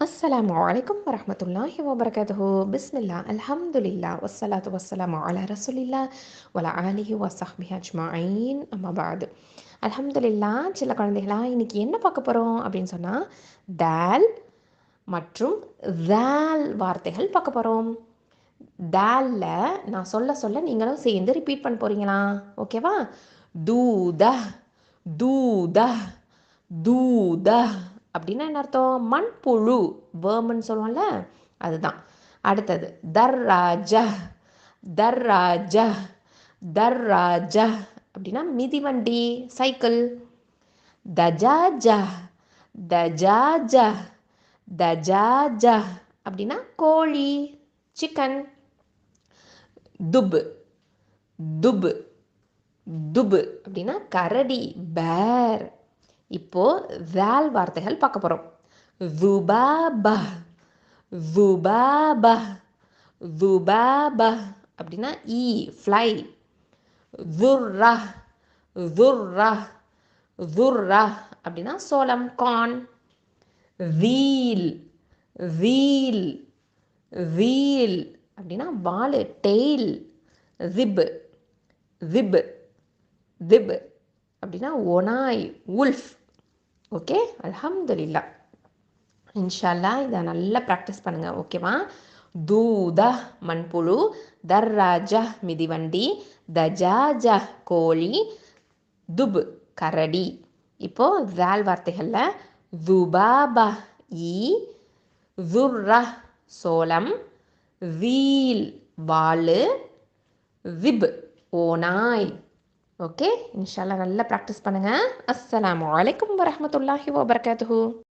அஸ்ஸலாமு அலைக்கும் வரஹ்மத்துல்லாஹி வபரகாத்துஹு. பிஸ்மில்லா அல்ஹம்துலில்லா வஸ்ஸலாத்து வஸ்ஸலாமு அலா ரசூலில்லா வல ஆலிஹி வஸஹ்பிஹி அஜ்மஈன். அம்மா பாது. அல்ஹம்துலில்லா சில குழந்தைகளா இன்னைக்கு என்ன பார்க்க போகிறோம் அப்படின்னு சொன்னால் தால் மற்றும் தால் வார்த்தைகள் பார்க்க போகிறோம் தாலில் நான் சொல்ல சொல்ல நீங்களும் சேர்ந்து ரிப்பீட் பண்ண போகிறீங்களா ஓகேவா? தூத தூத தூத அப்படின்னா என்ன அர்த்தம்? மண்புழு வேர்மன் சொல்லுவோம்ல அதுதான். அடுத்தது தர்ராஜ தர்ராஜ தர்ராஜ. அப்படின்னா மிதிவண்டி சைக்கிள். தஜாஜ தஜாஜ தஜாஜ. அப்படின்னா கோழி சிக்கன். துப்பு துப்பு துப்பு அப்படின்னா கரடி பேர். இப்போ வேல் வார்த்தைகள் பார்க்க போகிறோம் வுபாபா வுபாபா வுபாபா அப்படின்னா இ ஃப்ளை துர்ரா துர்ரா துர்ரா அப்படின்னா சோளம் கார்ன் வீல் வீல் வீல் அப்படின்னா வால் டெய்ல் ஜிப் ஜிப் திப் அப்படின்னா ஒனாய் உல்ஃப். ஓகே? அலமதுல்லா இன்ஷால்லா இதை நல்லா ப்ராக்டிஸ் பண்ணுங்கள் ஓகேவா? தூத மண்புழு தர்ராஜ மிதிவண்டி தஜாஜ கோழி துப் கரடி. இப்போ வேல் வார்த்தைகளில் துபாபா ஈ துர்ரா சோளம் வீல் வாழு விப் ஓனாய் ஓகே இன்ஷால்லா நல்லா ப்ராக்டிஸ் பண்ணுங்கள் அஸ்ஸலாமு வலைக்கம் வரமத்துல்லாஹி வபர்காத்து